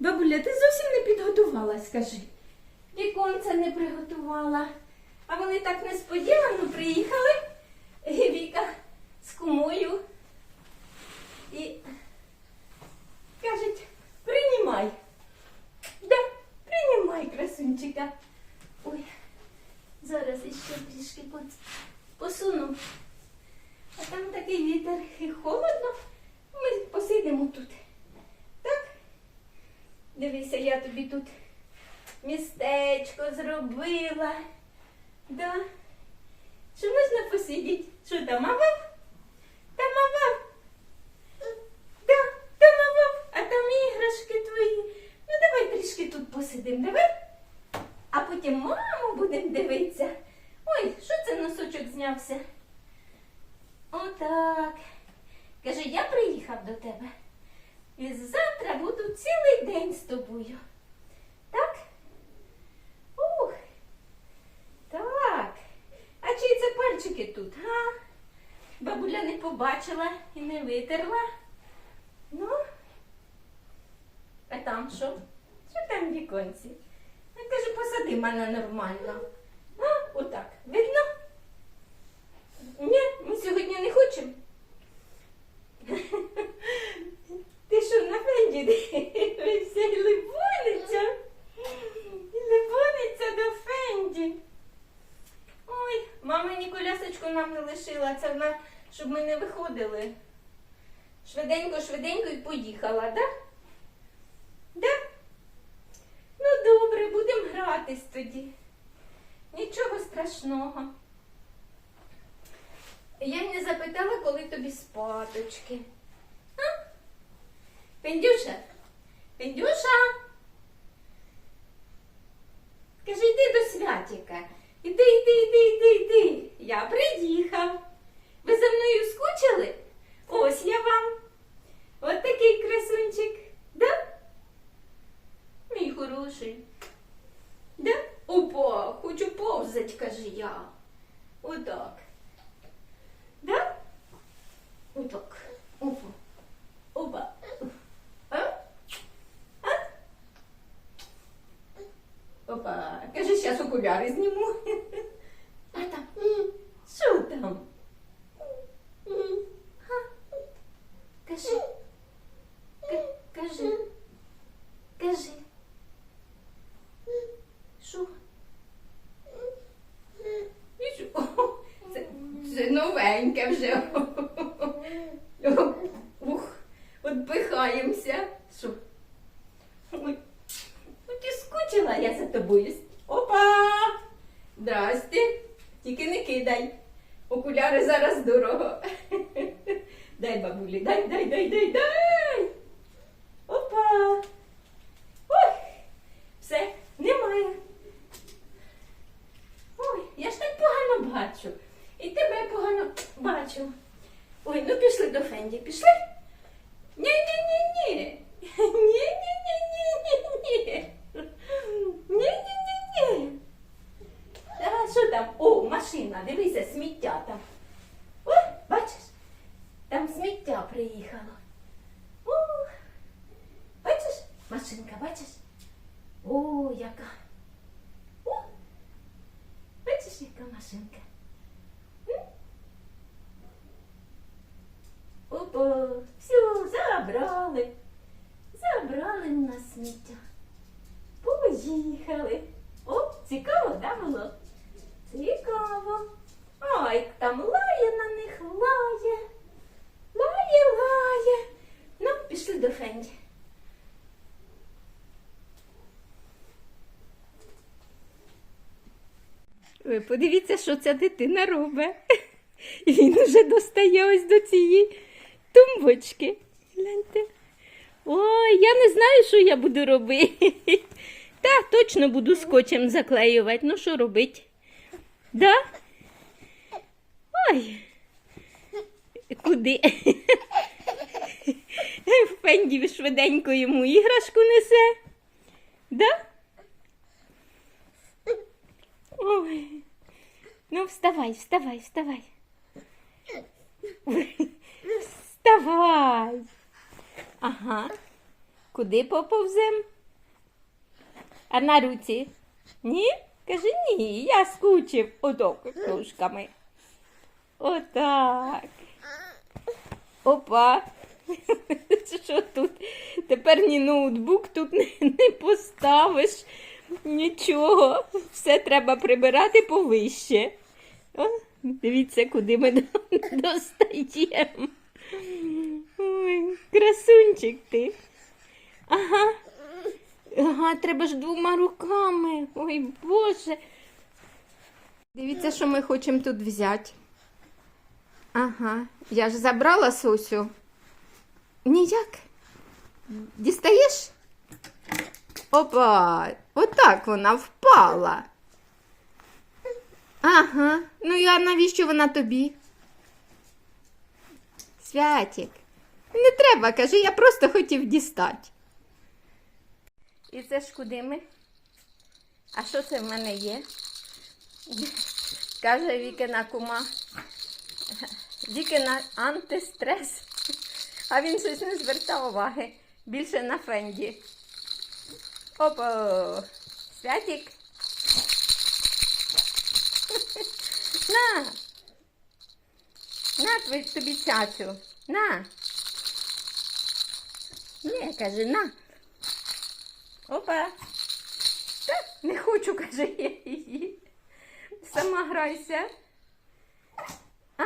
Бабуля, ти зовсім не підготувалась, скажи. Віконце не приготувала. А вони так несподівано приїхали. Віка з кумою. І кажуть, приймай. Да, приймай красунчика. Ой, зараз іще трішки посуну. А там такий вітер і холодно. Ми посидимо тут. Дивися, я тобі тут містечко зробила. Да? Що можна посидіти? Що там, авав? Там авав? Да, там авав, а там іграшки твої. Ну давай трішки тут посидимо, давай. А потім маму будемо дивитися. Ой, що це носочок знявся? Отак. Каже, я приїхав до тебе. І завтра буду цілий день з тобою. Так? Ух. Так. А чиї це пальчики тут, га? Бабуля не побачила і не витерла. Ну, а там що? Що там в віконці? Я кажу, посади мене нормально. Ну, отак. Видно? Ні, ми сьогодні не хочемо. Ти що на фенді дивишся і либониться? І либониться до фенді. Ой, мама ні колясочку нам не лишила, це вона, щоб ми не виходили. Швиденько, швиденько і поїхала, да? Да? Ну добре, будемо гратись тоді. Нічого страшного. Я й не запитала, коли тобі А? Пендюша? Пендюша? Скажи, йди до святіка. Іди, іди, іди, іди, іди. Я приїхав. Ви за мною скучили? Ось я вам. От такий красунчик. Да? Мій хороший. Да? Опа, хочу повзать, каже я. Отак. Да? Отак. Опа. Опа. А? А? Опа. Кажи, зараз окуляри зніму. А там? Що там? Кажи. Кажи. Кажи. Що? Це, це новеньке вже. Ух, от пихаємося. Що? Ой, ну ти скучила я за тобою. Опа! Здрасте. Тільки не кидай. Окуляри зараз дорого. Дай бабулі, дай, дай, дай, дай, дай. Опа. Ой, все, немає. Ой, я ж так погано бачу. І тебе погано бачу. Ой, ну пішли до Фенді, пішли? Ні-ні-ні-ні. Ні-ні-ні-ні-ні-ні. Ні-ні-ні-ні. А що там? О, машина, дивися, сміття там. О, бачиш? Там сміття приїхало. О, бачиш? Машинка, бачиш? О, яка. О, бачиш, яка машинка. М? Опа, все, забрали. Забрали на сміття. Поїхали. О, цікаво, да, було? Цікаво. Ой, там лає на них, лає. Лає, лає. Пішли. Ви подивіться, що ця дитина робить. Він уже достає ось до цієї тумбочки. Гляньте. Ой, я не знаю, що я буду робити. Та, точно буду скотчем заклеювати. Ну, що робити? Да? Ой. Куди? Фенді швиденько йому іграшку несе. Да? Ой. Ну, вставай, вставай, вставай. Вставай. Ага. Куди поповзем? А на руці? Ні? Кажи ні, я скучив оток кружками. Отак. Опа. Що тут? Тепер ні ноутбук тут не, не поставиш. Нічого. Все треба прибирати повище. О, дивіться, куди ми достаємо. Ой, красунчик ти. Ага. Ага, треба ж двома руками. Ой, Боже. Дивіться, що ми хочемо тут взяти. Ага, я ж забрала Сосю. Ніяк. Дістаєш? Опа, отак вона впала. Ага, ну я навіщо вона тобі? Святік. Не треба, кажи, я просто хотів дістати. І це ж куди ми? А що це в мене є? Каже Вікина кума. Вікина антистрес. А він щось не звертав уваги. Більше на фенді. Опа! Святік. На! На твій тобі цяцю. На. Ні, каже, на. Опа. Та, не хочу, каже я її. Сама грайся. А?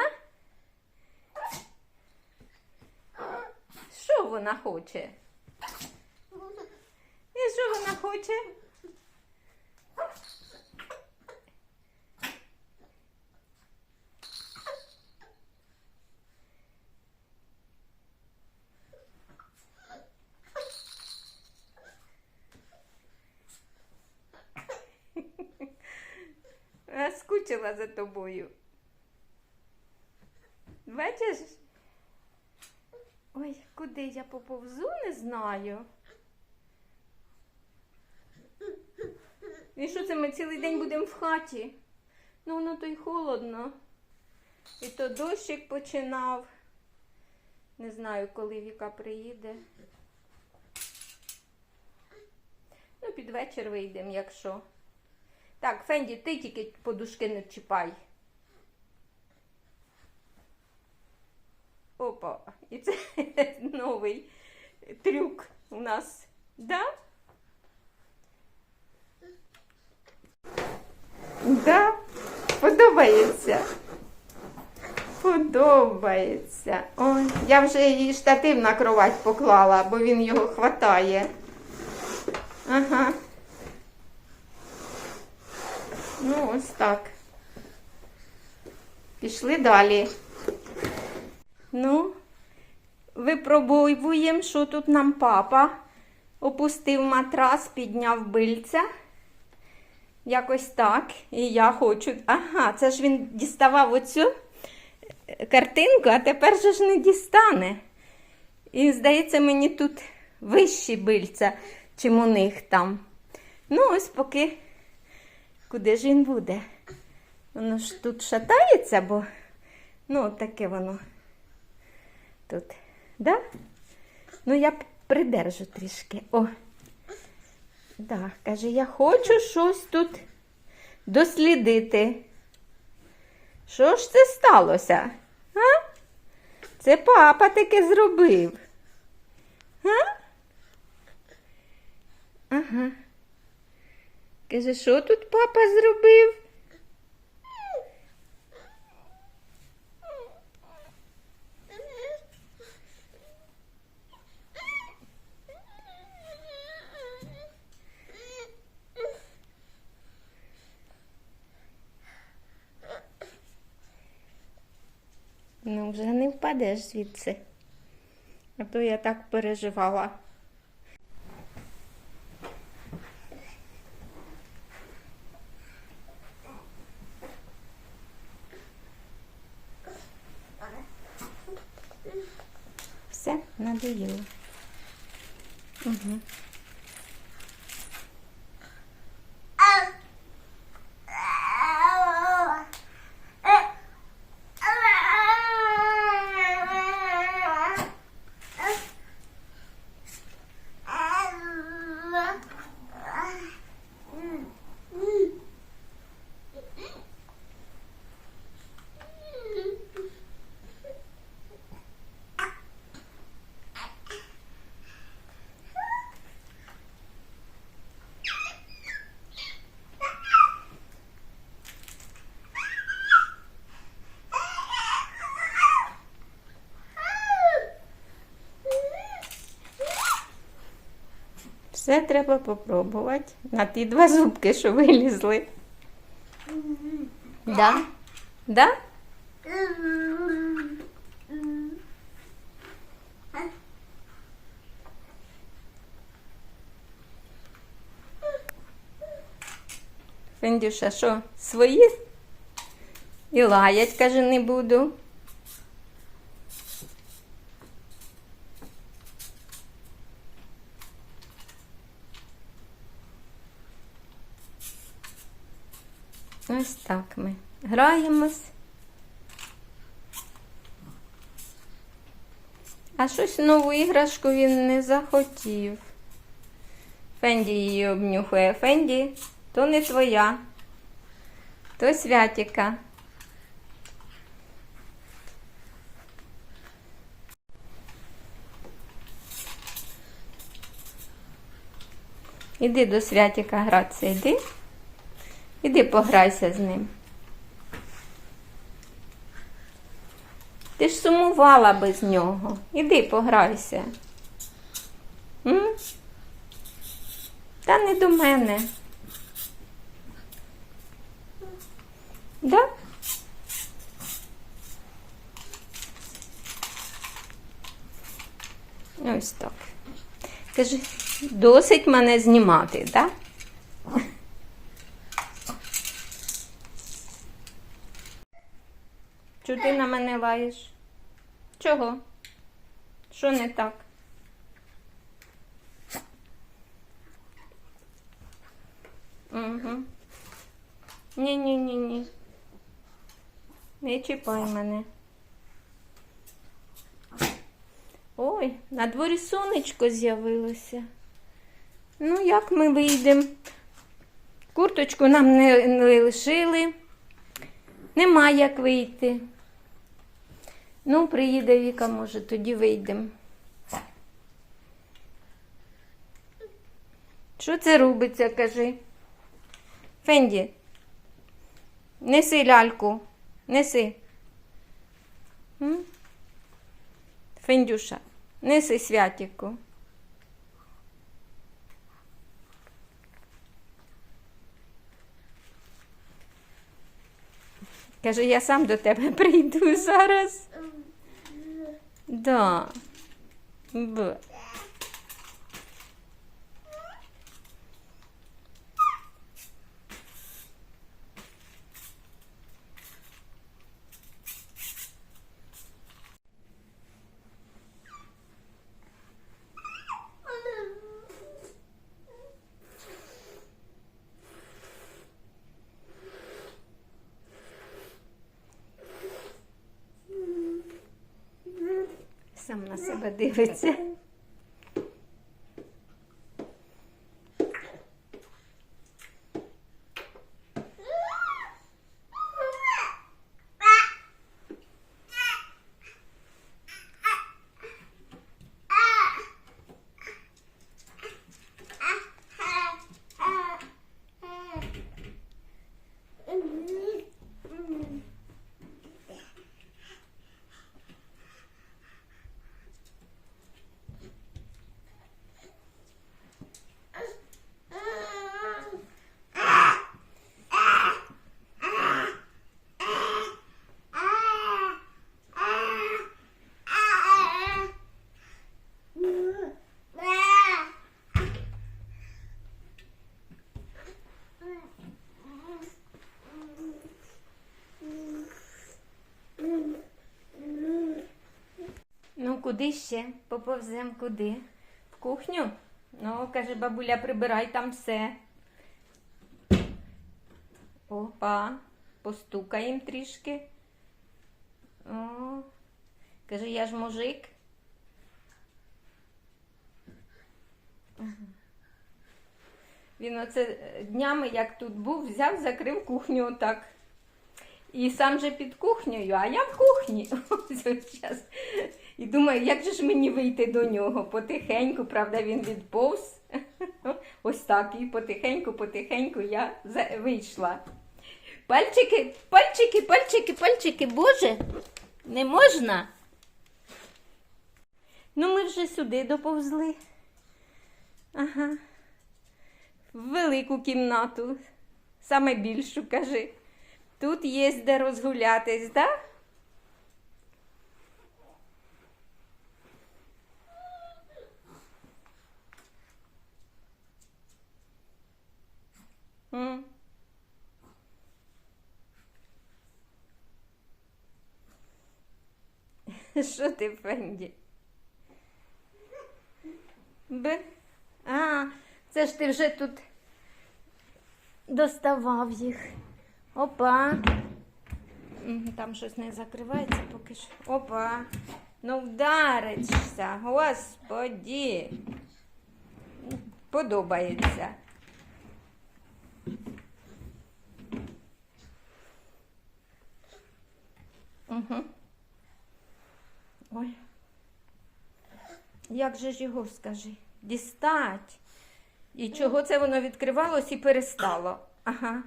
Що вона хоче? І що вона хоче? Скучила за тобою. Бачиш? Ой, куди я поповзу, не знаю. І що це ми цілий день будемо в хаті? Ну, воно то й холодно. І то дощик починав. Не знаю, коли Віка приїде. Ну, під вечір вийдемо, якщо. Так, Фенді, ти тільки подушки не чіпай. Опа, і це новий трюк у нас. Да? Да, подобається. Подобається. Ой, я вже її штатив на кровать поклала, бо він його хватає. Ага. Ну, ось так. Пішли далі. Ну, випробуємо, що тут нам папа. Опустив матрас, підняв бильця. Якось так. І я хочу. Ага, це ж він діставав оцю картинку, а тепер же ж не дістане. І здається, мені тут вищі бильця, чим у них там. Ну, ось поки. Куди ж він буде? Воно ж тут шатається, бо ну, таке воно тут. Да? Ну, я придержу трішки. О. Да, каже, я хочу щось тут дослідити. Що ж це сталося? А? Це папа таке зробив. А? Ага. Каже, що тут папа зробив? Ну, впадеш звідси. А то я так переживала. Все треба попробувати. На ті два зубки, що вилізли. Да? Да? Фендюша, що, свої? І лаять, каже, не буду. Ось так ми граємось. А щось нову іграшку він не захотів. Фенді її обнюхує. Фенді, то не твоя, то святіка. Іди до святіка гратися, іди. Іди пограйся з ним. Ти ж сумувала без нього. Іди пограйся. М? Та не до мене. Да? Ось так. Каже, досить мене знімати, так? Чого ти на мене лаєш? Чого? Що не так? Угу. Ні-ні-ні-ні. Не чіпай мене. Ой, на дворі сонечко з'явилося. Ну, як ми вийдемо? Курточку нам не, не лишили. Нема як вийти. Ну, приїде Віка, може, тоді вийдемо. Що це робиться, кажи? Фенді, неси ляльку, неси. М? Фендюша, неси святіку. Каже, я сам до тебе прийду зараз. Да. Б. Сам на себе дивиться. Куди ще? Поповзем куди? В кухню? Ну, каже бабуля, прибирай там все. Опа, постукаємо трішки. О, каже, я ж мужик. Він оце днями, як тут був, взяв, закрив кухню отак. І сам же під кухнею, а я в кухні. Ось щас. І думаю, як же ж мені вийти до нього? Потихеньку, правда, він відповз. Ось так. І потихеньку, потихеньку я вийшла. Пальчики, пальчики, пальчики, пальчики, Боже, не можна. Ну, ми вже сюди доповзли. Ага. В велику кімнату, саме більшу, кажи. Тут є де розгулятись, так? М. Що ти, Фенді? Б. А, це ж ти вже тут доставав їх. Опа. Там щось не закривається поки що. Опа. Ну вдаришся, господі. Подобається. Угу. Ой. Як же ж його скажи? Дістать. І чого це воно відкривалось і перестало? Ага.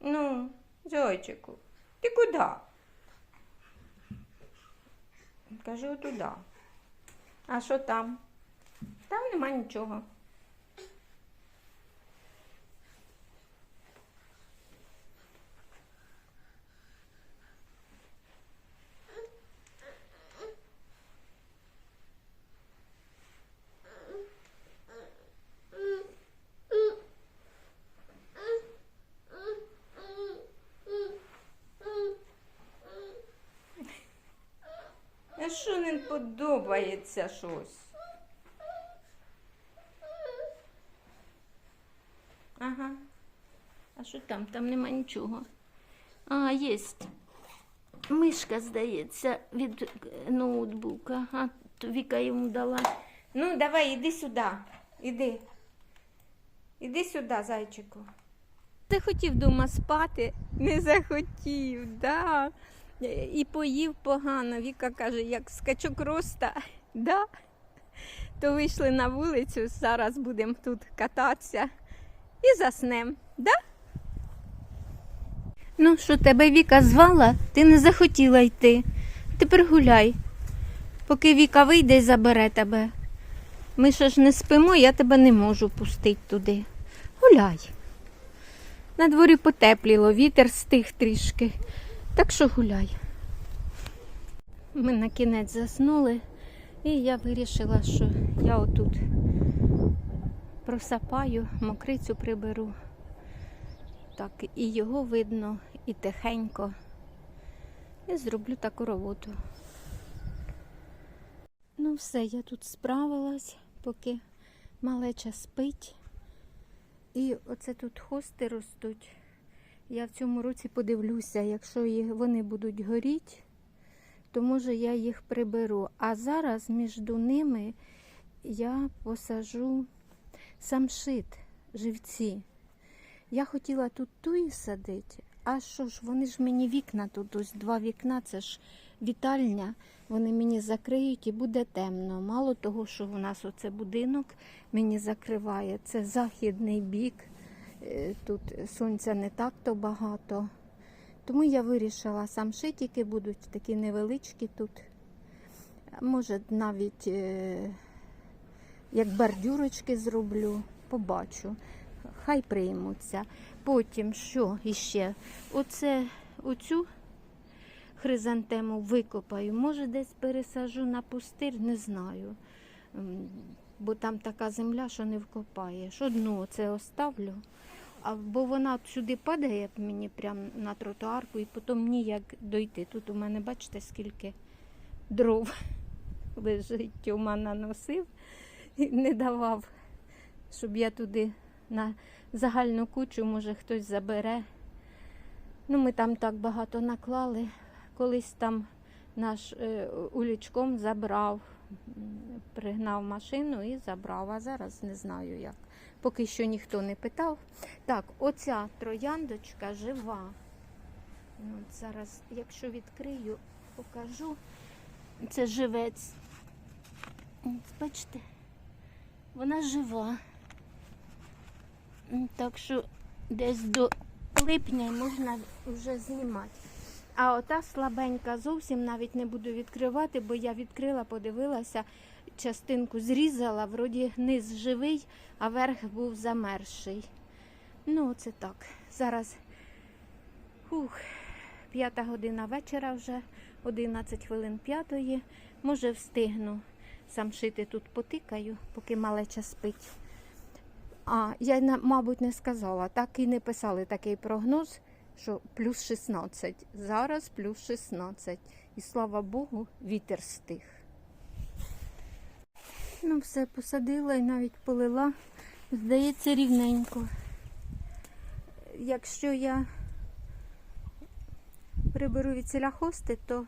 Ну, зайчику, ти куди? Кажи отуди. А що там? Там нема нічого. А що не подобається щось? Ага. А що там? Там нема нічого. А, є. Мишка, здається, від е, ноутбука. А, то Віка йому дала. Ну, давай, іди сюди. Іди. Іди сюди, зайчику. Захотів дома спати, не захотів, да. І поїв погано. Віка каже, як скачок роста, да. То вийшли на вулицю, зараз будемо тут кататися і заснем, да? Ну, що тебе Віка звала, ти не захотіла йти. Тепер гуляй, поки Віка вийде і забере тебе. Ми ще ж не спимо, я тебе не можу пустити туди. Гуляй. На дворі потепліло, вітер стих трішки. Так що гуляй. Ми на кінець заснули, і я вирішила, що я отут просапаю, мокрицю приберу. Так, і його видно, і тихенько. І зроблю таку роботу. Ну, все, я тут справилась, поки малеча спить. І оце тут хости ростуть. Я в цьому році подивлюся, якщо вони будуть горіти, то може я їх приберу. А зараз між ними я посажу самшит, живці. Я хотіла тут туї садити, а що ж, вони ж мені вікна тут, ось два вікна, це ж вітальня, вони мені закриють і буде темно. Мало того, що у нас оце будинок мені закриває, це західний бік. Е, Тут сонця не так-то багато. Тому я вирішила, сам шитики будуть такі невеличкі тут. Може, навіть е, як бордюрочки зроблю, побачу. Хай приймуться. Потім що іще? Оце, оцю хризантему викопаю. Може, десь пересажу на пустир, не знаю. Бо там така земля, що не вкопаєш. Одну оце оставлю. А, бо вона сюди падає мені прямо на тротуарку, і потім ніяк дойти. Тут у мене, бачите, скільки дров лежить, Тьома наносив і не давав, щоб я туди на загальну кучу, може, хтось забере. Ну, ми там так багато наклали. Колись там наш е, улічком забрав, пригнав машину і забрав, а зараз не знаю як. Поки що ніхто не питав. Так, оця трояндочка жива. Ну, от зараз, якщо відкрию, покажу. Це живець. Бачите, вона жива. Так що десь до липня можна вже знімати. А ота слабенька зовсім навіть не буду відкривати, бо я відкрила, подивилася, частинку зрізала, вроді низ живий, а верх був замерший. Ну, це так. Зараз ух, п'ята година вечора вже, 11 хвилин п'ятої. Може, встигну сам шити тут потикаю, поки малеча спить. А, я, мабуть, не сказала, так і не писали такий прогноз, що плюс 16. Зараз плюс 16. І слава Богу, вітер стих. Ну, все посадила і навіть полила. Здається, рівненько. Якщо я приберу від хости, то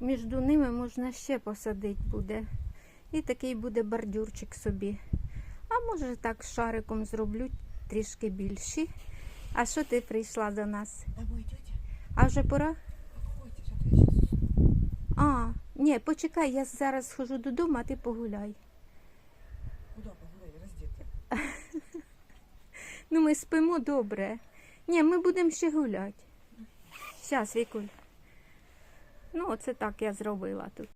між ними можна ще посадити буде. І такий буде бордюрчик собі. А може так шариком зроблю трішки більші. А що ти прийшла до нас? А вже пора? А, ні, почекай, я зараз схожу додому, а ти погуляй. Ну, ми спимо добре. Ні, ми будемо ще гуляти. Зараз, Вікуль. Ну, оце так я зробила тут.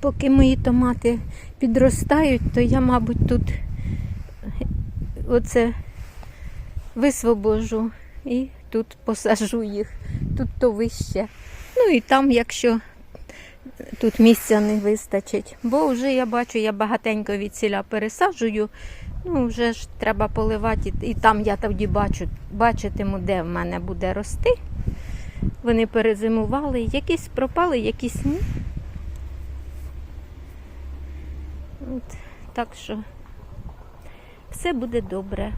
Поки мої томати підростають, то я, мабуть, тут оце висвобожу і тут посажу їх. Тут то вище. Ну і там, якщо тут місця не вистачить. Бо вже я бачу, я багатенько від ціля пересаджую. Ну, вже ж треба поливати, і там я тоді бачу, бачитиму, де в мене буде рости. Вони перезимували, якісь пропали, якісь ні. От, так що все буде добре.